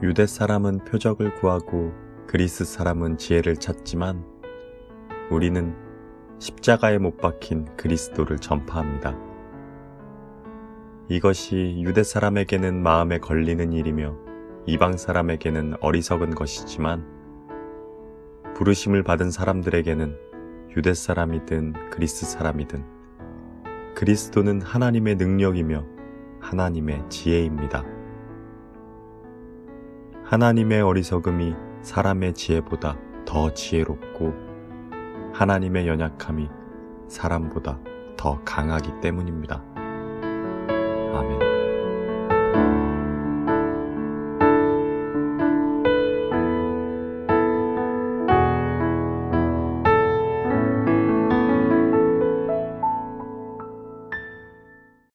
유대 사람은 표적을 구하고 그리스 사람은 지혜를 찾지만 우리는 십자가에 못 박힌 그리스도를 전파합니다. 이것이 유대 사람에게는 마음에 걸리는 일이며 이방 사람에게는 어리석은 것이지만 부르심을 받은 사람들에게는 유대 사람이든 그리스 사람이든 그리스도는 하나님의 능력이며 하나님의 지혜입니다. 하나님의 어리석음이 사람의 지혜보다 더 지혜롭고 하나님의 연약함이 사람보다 더 강하기 때문입니다.